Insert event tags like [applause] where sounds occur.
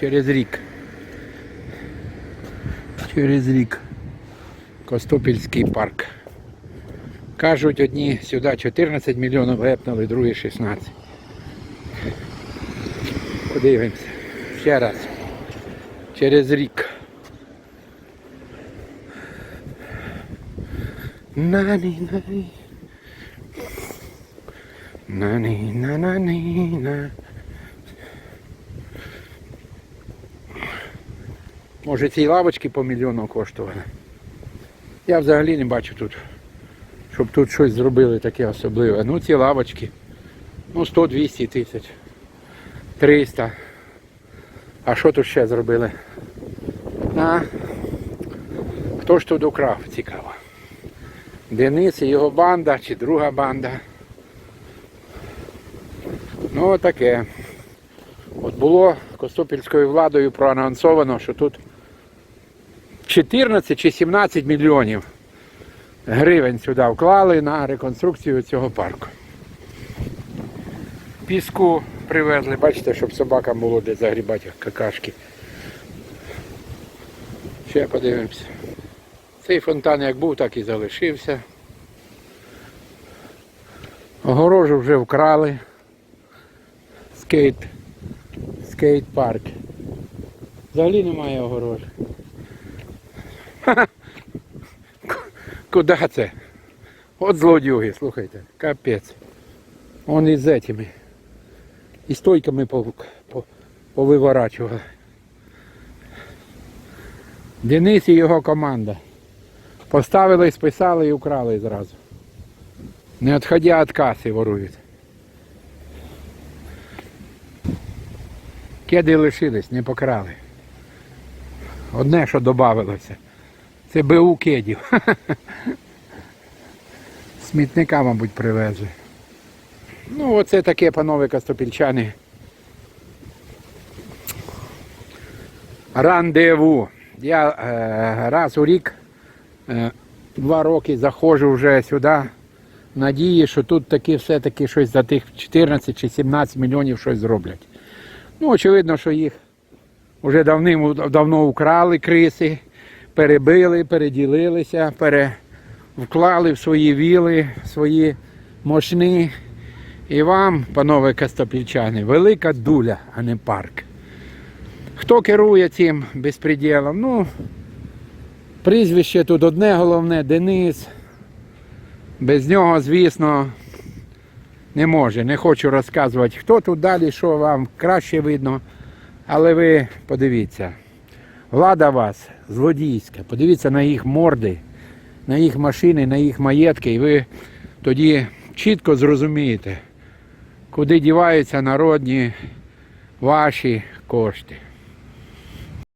через рік. Через рік. Костопільський парк. Кажуть, одні сюди 14 мільйонів гепнули, другі 16. Подивимося. Ще раз. Через рік. Нані, нані. Нані, на нані, на. Може ці лавочки по мільйону коштували. Я взагалі не бачу тут, щоб тут щось зробили таке особливе. Ну ці лавочки. Ну 100-200 тисяч. 300. А що тут ще зробили? А? Хто ж тут украв, цікаво. Денис і його банда чи друга банда. Ну таке. От було Костопільською владою проанонсовано, що тут 14 чи 17 мільйонів гривень сюди вклали на реконструкцію цього парку. Піску привезли, бачите, щоб собакам було де загрібати какашки. Ще подивимося. Цей фонтан як був, так і залишився. Огорожу вже вкрали. Скейт. Скейт-парк. Взагалі немає огорожі. Ха-ха. К- Куди це? От злодюги, слухайте, капець. Он із этими. І стойками по, по, повиворачували. Денис і його команда. Поставили, списали і украли зразу. Не відходя від каси ворують. Кеди лишились, не покрали. Одне, що додавалося. Це БУ кедів. [laughs] Смітника, мабуть, привезли. Ну, оце таке, панове костопільчани. Рандеву. Я е, раз у рік, е, два роки заходжу вже сюди. Надії, що тут таки все-таки щось за тих 14 чи 17 мільйонів щось зроблять. Ну, очевидно, що їх вже давним, давно украли криси, перебили, переділилися, пере, вклали в свої віли, в свої мощни. І вам, панове костопільчани, велика дуля, а не парк. Хто керує цим безпреділом? Ну, прізвище тут одне головне Денис. Без нього, звісно, не може. Не хочу розказувати, хто тут далі, що вам краще видно. Але ви подивіться, влада вас злодійська. Подивіться на їх морди, на їх машини, на їх маєтки, і ви тоді чітко зрозумієте, куди діваються народні ваші кошти.